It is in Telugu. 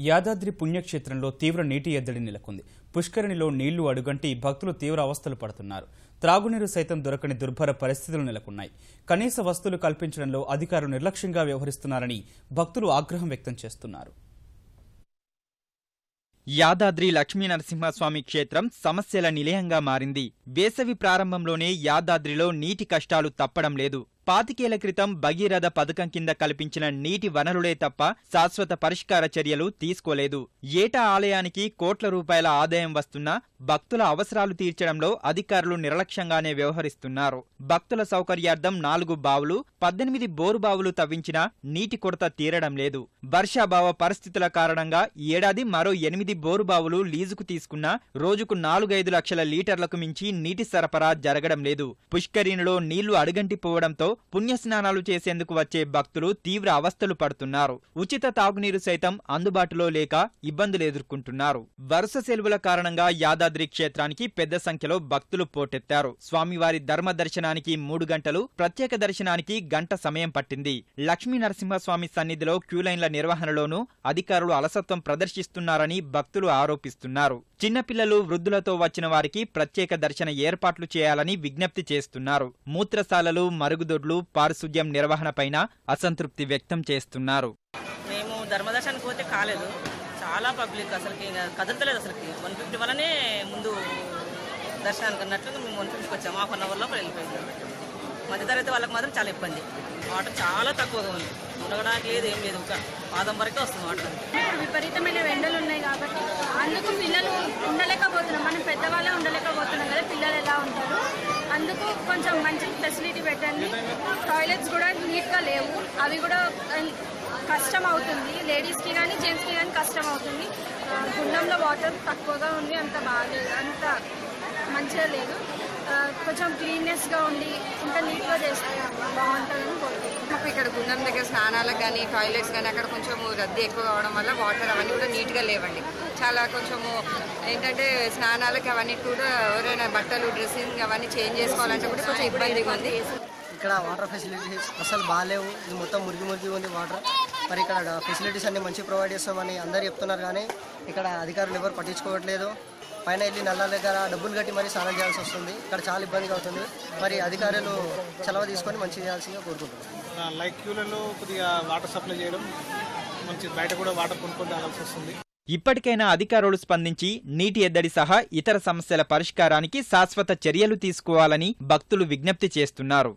యాదాద్రి పుణ్యక్షేత్రంలో తీవ్ర నీటి ఎద్దడి నెలకొంది. పుష్కరిణిలో నీళ్ళు అడుగంటి భక్తులు తీవ్ర అవస్థలు పడుతున్నారు. త్రాగునీరు సైతం దొరకని దుర్భర పరిస్థితులు నెలకొన్నాయి. కనీస వస్తువులు కల్పించడంలో అధికారులు నిర్లక్ష్యంగా వ్యవహరిస్తున్నారని భక్తులు ఆగ్రహం వ్యక్తం చేస్తున్నారు. యాదాద్రి లక్ష్మీ నరసింహస్వామి క్షేత్రం సమస్యల నిలయంగా మారింది. వేసవి ప్రారంభంలోనే యాదాద్రిలో నీటి కష్టాలు తప్పడం లేదు. పాతికేళ్ళ క్రితం భగీరథ పథకం కింద కల్పించిన నీటి వనరులే తప్ప శాశ్వత పరిష్కార చర్యలు తీసుకోలేదు. ఏటా ఆలయానికి కోట్ల రూపాయల ఆదాయం వస్తున్నా భక్తుల అవసరాలు తీర్చడంలో అధికారులు నిర్లక్ష్యంగానే వ్యవహరిస్తున్నారు. భక్తుల సౌకర్యార్థం నాలుగు బావులు పద్దెనిమిది బోరు బావులు తవ్వించినా నీటి కొరత తీరడం లేదు. వర్షాభావ పరిస్థితుల కారణంగా ఈ ఏడాది మరో ఎనిమిది బోరు బావులు లీజుకు తీసుకున్నా రోజుకు నాలుగైదు లక్షల లీటర్లకు మించి నీటి సరఫరా జరగడం లేదు. పుష్కరిణిలో నీళ్ళు అడుగంటిపోవడంతో పుణ్యస్నానాలు చేసేందుకు వచ్చే భక్తులు తీవ్ర అవస్థలు పడుతున్నారు. ఉచిత తాగునీరు సైతం అందుబాటులో లేక ఇబ్బందులు ఎదుర్కొంటున్నారు. వరుస సెలవుల కారణంగా యాదాద్రి క్షేత్రానికి పెద్ద సంఖ్యలో భక్తులు పోటెత్తారు. స్వామివారి ధర్మ దర్శనానికి మూడు గంటలు ప్రత్యేక దర్శనానికి గంట సమయం పట్టింది. లక్ష్మీ నరసింహస్వామి సన్నిధిలో క్యూలైన్ల నిర్వహణలోనూ అధికారులు అలసత్వం ప్రదర్శిస్తున్నారని భక్తులు ఆరోపిస్తున్నారు. చిన్నపిల్లలు వృద్ధులతో వచ్చిన వారికి ప్రత్యేక దర్శన ఏర్పాట్లు చేయాలని విజ్ఞప్తి చేస్తున్నారు. మూత్రశాలలు మరుగుదొడ్లు పారిశుద్ధ్యం నిర్వహణపైన అసంతృప్తి వ్యక్తం చేస్తున్నారు. మేము ధర్మదర్శనానికి పోతే కాలేదు. చాలా పబ్లిక్ అసలుకి కదలతలేదు అసలుకి. వన్ ఫిఫ్టీ వల్లనే ముందు దర్శనానికి అన్నట్లు మేము వన్ ఫిఫ్టీకి వచ్చాము. హాఫ్ అన్ అవర్లో వెళ్ళిపోయింది. మధ్యతరగతి వాళ్ళకి మాత్రం చాలా ఇబ్బంది. వాటర్ చాలా తక్కువగా ఉంది. ఉండడానికి లేదు ఏం లేదు. ఒక పాదం వరకే వస్తుంది వాటర్. ఇప్పుడు విపరీతమైన ఎండలు ఉన్నాయి కాబట్టి అందుకు పిల్లలు ఉండలేకపోతున్నాం మనం పెద్దవాళ్ళే ఉండలేకపోతున్నాం కదా పిల్లలు ఎలా ఉంటారు? అందుకు కొంచెం మంచి ఫెసిలిటీ పెట్టండి. టాయిలెట్స్ కూడా నీట్గా లేవు. అవి కూడా కష్టం అవుతుంది. లేడీస్కి కానీ జెంట్స్కి కానీ కష్టం అవుతుంది. గుండంలో వాటర్ తక్కువగా ఉంది. అంత బాగాలేదు అంత మంచిగా లేదు. కొంచెం క్లీన్నెస్గా ఉండి ఇంకా నీట్గా చేస్తే బాగుంటుందని కోరుకుంటున్నాను. మాకు ఇక్కడ గుండం దగ్గర స్నానాలకు కానీ టాయిలెట్స్ కానీ అక్కడ కొంచెం రద్దీ ఎక్కువ అవడం వల్ల వాటర్ అవన్నీ కూడా నీట్గా లేవండి. చాలా కొంచెము ఏంటంటే స్నానాలకి అవన్నీ కూడా ఎవరైనా బట్టలు డ్రెస్సింగ్ అవన్నీ చేంజ్ చేసుకోవాలంటే కూడా కొంచెం ఇబ్బందిగా ఉంది. ఇక్కడ వాటర్ ఫెసిలిటీస్ అసలు బాగాలేవు. ఇది మొత్తం మురిగి మురిగి ఉంది వాటర్. మరి ఇక్కడ ఫెసిలిటీస్ అన్ని మంచి ప్రొవైడ్ చేస్తామని అందరు చెప్తున్నారు కానీ ఇక్కడ అధికారులు ఎవరు పట్టించుకోవట్లేదు. పైన వెళ్ళి నల్ల దగ్గర డబ్బులు కట్టి మరీ స్నానం చేయాల్సి వస్తుంది. ఇక్కడ చాలా ఇబ్బందిగా అవుతుంది. మరి అధికారులు చలవ తీసుకొని మంచి చేయాల్సిందిగా కోరుకుంటున్నాను లైక్ క్యూలలో కొద్దిగా వాటర్ సప్లై చేయడం మంచి బయట కూడా వాటర్ కొనుక్కొని తాగాల్సి వస్తుంది. ఇప్పటికైనా అధికారులు స్పందించి నీటి ఎద్దడి సహా ఇతర సమస్యల పరిష్కారానికి శాశ్వత చర్యలు తీసుకోవాలని భక్తులు విజ్ఞప్తి చేస్తున్నారు.